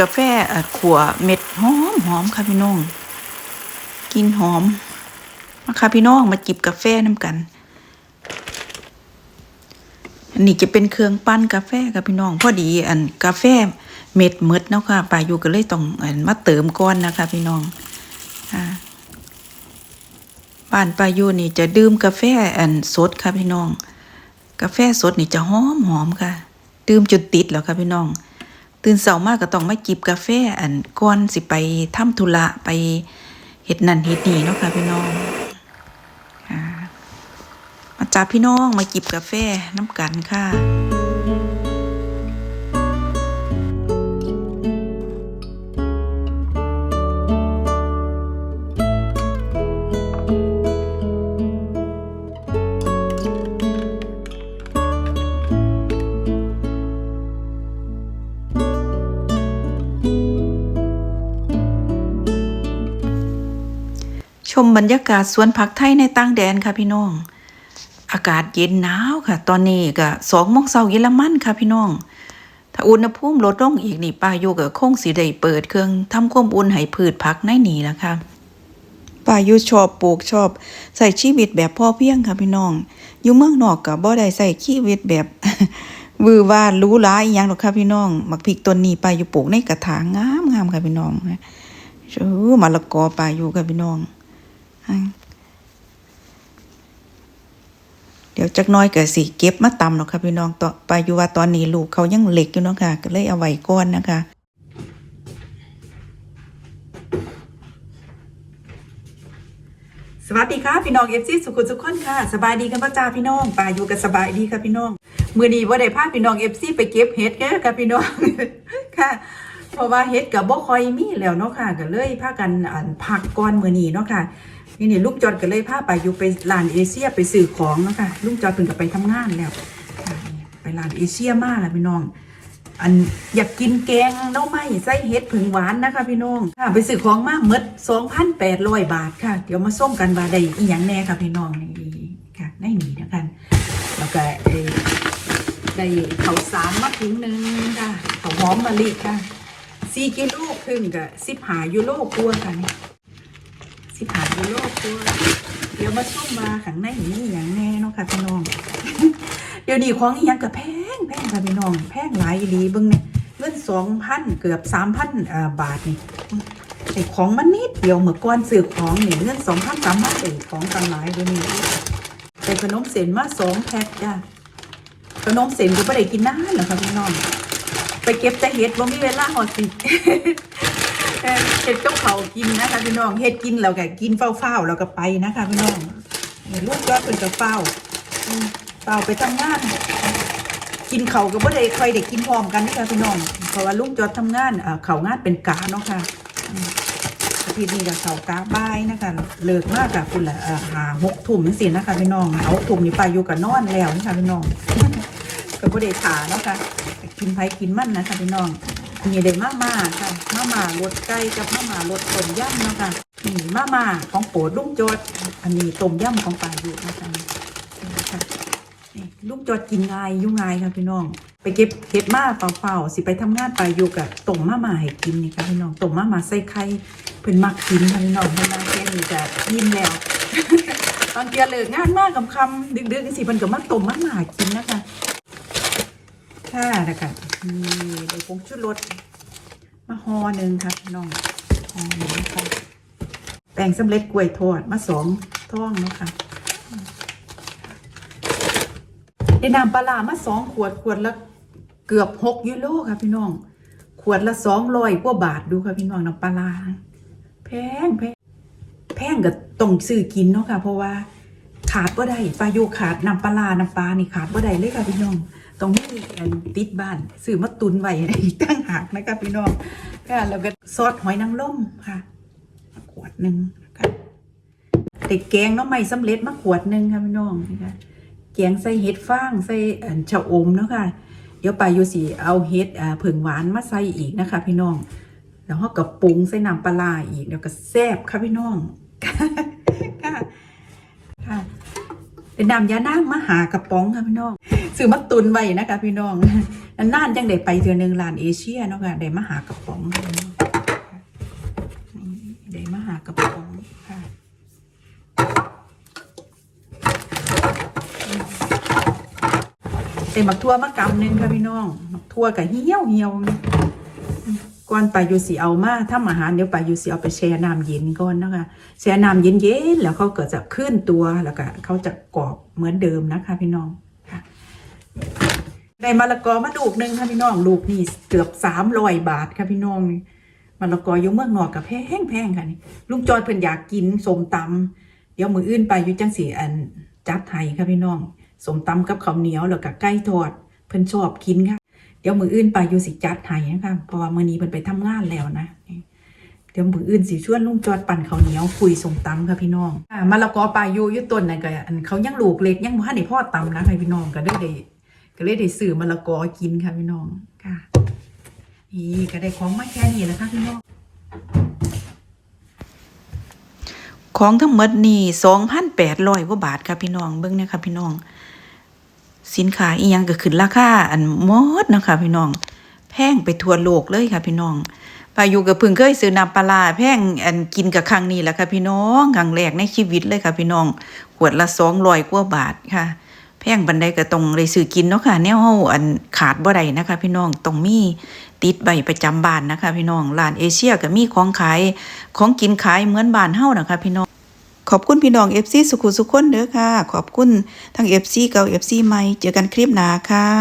กาแฟขัวเม็ดหอมหอมค่ะพี่น้อง กินหอม มาค่ะพี่น้องมาจิบกาแฟน้ำกันอันนี้จะเป็นเครื่องปั้นกาแฟค่ะพี่น้องพอดีอันกาแฟเม็ดหมดเนาะค่ะปาอยู่ก็เลยต้องอันมาเติมก้อนนะคะ พี่น้องอ่าบ้านปาอยู่นี่จะดื่มกาแฟอันสดค่ะพี่น้อง กาแฟสดนี่จะหอมหอมค่ะ ดื่มจนติดแล้วค่ะพี่น้อง ตื่นเช้ามากก็ต้องมาจิบกาแฟอันก่อนสิไปทำธุระไปเฮ็ดนั่นเฮ็ดนี่เนาะค่ะพี่น้องมาจ้าพี่น้องมาจิบกาแฟน้ำกันค่ะ ชมบรรยากาศสวนผักไทยในต่างแดนค่ะพี่น้อง อากาศเย็นหนาวค่ะ ตอนนี้ก็สองโมงเช้าเยอรมันค่ะพี่น้อง ถ้าอุณหภูมิลดลงอีกนี่ป้าโยก็คงสิได้เปิดเครื่องทำความอุ่นให้พืชผักในนี้แล้วค่ะป้าโยชอบปลูกชอบใส่ชีวิตแบบพ่อเพียงค่ะพี่น้อง อยู่เมืองนอกก็บ่ได้ใส่ชีวิตแบบวือว่ารู้หลายอหยังหรอกค่ะพี่น้องมักพริกต้นนี้ป้าอยู่ปลูกในกระถางงามงามค่ะพี่น้องเออมะละกอป้าอยู่ค่ะพี่น้อง เดี๋ยวจักน้อยเก็สิเก็บมาตำเนาะค่ะพี่น้องต่อไปอยู่ว่าตอนนี้ลูกเขายังเล็กอยู่เนาะค่ะ ก็เลยเอาไว้ก่อนนะคะสวัสดีค่ะพี่น้องเอฟซีสุขุสุขคนค่ะ สบายดีกันป่ะจ้าพี่น้องป่าอยู่กันสบายดีค่ะพี่น้องมือนี้ว่าได้พาพี่น้องเอฟซีไปเก็บเห็ดแก่ค่ะพี่น้องค่ะ เพราะว่าเห็ดกับบ่คอยมีแล้วเนาะค่ะก็เลยพากันอ่านพักก่อนมือนี้เนาะค่ะนี่นี่ลูกจอดก็เลยพาไปอยู่ไปร้านเอเชียไปซื้อของเนาะค่ะลูกจอดเพิ่งก็ไปทำงานแล้วไปร้านเอเชียมาแล้วพี่น้อง อันอยากกินแกงหน้องไม้ไส้เห็ดผึ่งหวานนะคะพี่น้องค่ะไปซื้อของมาเมด2,800บาทค่ะเดี๋ยวมาส้มกันว่าได้อีหยังแน่ค่ะพี่น้องนี่ค่ะในนี้นะคะแล้วก็เอ่อได้ข้าวสารมาถุงหนึงค่ะข้าวหอมมะลิค่ะ 4กิโลครึ่งกับ15ยูโรกว่าค่ะนี่สิผ่านดูโลกตัวเดี๋ยวมาชมมาขังในนี้อย่างแน่เนาะค่ะพี่น้อง เดี๋ยวนี้ของอีหยังก็แพงแพงค่ะพี่น้อง แพงหลายอีหลีเบิ่งเนี่ยเงินสองพันเกือบสามพันบาทนี่ไอ้ของมันนิดเดียวเมื่อก่อนซื้อของเนี่ยเงินสองพันสามพันไอ้ของตังหลายเดี๋ยวนี้ใส่ขนมเส้นมาสองแพ็คจ้ะขนมเส้นก็ไม่ได้กินนานหรอกค่ะพี่น้อง ไปเก็บแต่เห็ดบ่มีเวลาหอดสิเห็ดกับเขากินนะคะพี่น้องเห็ดกินแล้วก็กินเฝ้าๆแล้วก็ไปนะคะพี่น้องลูกยอดเป็นกับเฝ้าเฝ้าไปทำงานกินเขาก็บ่ได้ค่อยได้กินพร้อมกันนะคะพี่น้องเพราะว่าลูกจอดทำงานเขางานเป็นกาเนาะค่ะอืมอาทิตย์นี้ก็เขากาบายนะคะเลิกมากกับคุณละหาหกทุ่มนี่สินะคะพี่น้องเอาทุ่มนี่ไปอยู่กับนอนแล้วนะคะพี่น้องก็บ่ได้ถาเนาะค่ะ กินไผ่กินมันนะคะพี่น้องอันนี้ได้มาม่าค่ะมาม่ารสไก่กับมาม่ารสต้มยำนะคะนี่มาม่าของโปรดลุงโจดอันนี้ต้มยำของป่าอยู่นะคะนี่ลุงโจดกินง่ายยุ่ง่ายค่ะพี่น้อง ไปเก็บเห็ดมาเฝ้าๆสิไปทำงานไปอยู่กับต้มมาม่าให้กินนี่ค่ะพี่น้องต้มมาม่าใส่ไข่เพิ่นมักกินค่ะพี่น้องเพิ่นมาแค่นี้จะยิ้มแล้วตอนเกียเลิกงานมากกับคำดึกๆสิเพิ่นก็มาต้มมาม่ากินนะคะ ค่ะนะคะนี่ได้ผงชูรสมาห่อหนึ่งค่ะพี่น้องห่อหนึ่งค่ะแป้งสำเร็จกล้วยทอดมาสองท้องเนาะค่ะได้น้ำปลามาสองขวดขวดละเกือบหกยูโรค่ะพี่น้อง ขวดละสองร้อยกว่าบาทดูค่ะพี่น้องน้ำปลาร้าแพงแพงแพงก็ต้องซื้อกินเนาะค่ะ เพราะว่า ขาดบ่ได้ปลาโยขาดน้ำปลาน้ำปลานี่ขาดบ่ได้เลยค่ะพี่น้องต้องมีอันติดบ้านซื้อมาตุนไว้ตั้งหากนะคะพี่น้องค่ะแล้วก็ซอสหอยนางรมค่ะขวดหนึ่งค่ะแต่แกงน้องใหม่สำเร็จมาขวดหนึ่งค่ะพี่น้องนะคะแกงใส่เห็ดฟางใส่อันชะอมเนาะค่ะเดี๋ยวไปาอยู่สิเอาเห็ดอ่าผึ่งหวานมาใส่อีกนะคะพี่น้อง แล้วเขากับปรุงใส่น้ำปลาอีกแล้วก็แซ่บค่ะพี่น้องค่ะ เป็นน้ำยานางมหากระป๋องค่ะพี่น้องซื้อมาตุนไว้นะคะพี่น้องนานๆจังได้ไปเทือหนึงร้านเอเชียเนาะค่ะได้มหากระป๋องค่ะพี่น้องนี่ได้มหากระป๋องค่ะเต็มบักทั่วมากำหนึงค่ะพี่น้องบักทั่วกับเหี่ยวเหี่ยว ก่อนไปอยู่สีเอามาถ้าอาหารเดี๋ยวไปอยู่สีเอาไปแช่น้ำเย็นก่อนนะคะแช่น้ำเย็นๆแล้วเขาเก็จะขึ้นตัวแล้วก็เขาจะกรอบเหมือนเดิมนะคะ พี่น้องค่ะได้มะละกอมาลูกหนึ่งค่ะพี่น้องลูกนี่เกือบสามร้อยบาทค่ะพี่น้องมะละกออยู่เมืองนอกกับแพงแพงๆค่ะนี่ลุงจอยเพิ่นอยากกินสมตำเดี๋ยวมืออื่นไปอยู่จังสีอันจัดไทยค่ะพี่น้องสมตำกับข้าวเหนียวแล้วก็ไก่ทอดเพิ่นชอบกินค่ะ เดี๋ยวมืออื่นไปอยู่สิจัดให้นะคะเพราะว่ามื้อนี้เพิ่นไปทำงานแล้วนะ เดี๋ยวมืออื่นสิชวนลุงจอดปั่นข้าวเหนียวคุยสมตำค่ะพี่น้องอ่ามะละกอปลายูอยู่ต้นนั่นก็อันเขายังลูกเล็กยังบ่ทันได้พ่อตำนะค่ะพี่น้องก็เลยได้ก็เลยได้ซื้อมะละกอกินค่ะพี่น้องค่ะนี่ก็ได้ของมาแค่นี้นะคะพี่น้องของทั้งหมดนี่2,800กว่าบาทค่ะพี่น้องเบิ่งนะคะพี่น้อง สินค้าอีหยังก็ขึ้นราคาอันหมดนะคะพี่น้อง แพงไปทั่วโลกเลยค่ะพี่น้องปาอยู่กับเพิ่งเคยซื้อน้ำปลาแพงอันกินกับครั้งนี้แหละค่ะพี่น้องครั้งแรกในชีวิตเลยค่ะพี่น้องขวดละ200กว่าบาทค่ะแพงบันไดก็ต้องเลยซื้อกินเนาะค่ะแนวเฮาอันขาดบ่ได้นะคะพี่น้องต้องมีติดใบประจำบ้านนะคะพี่น้องร้านเอเชียก็มีของขายของกินขายเหมือนบ้านเฮานะคะพี่น้อง อบคุณพี่น้องเอฟซีสุขุสุขคนเด้อค่ะ ขอบคุณทั้งเอฟซีเก่าเอฟซีใหม่ เจอกันคลิปหน้าค่ะ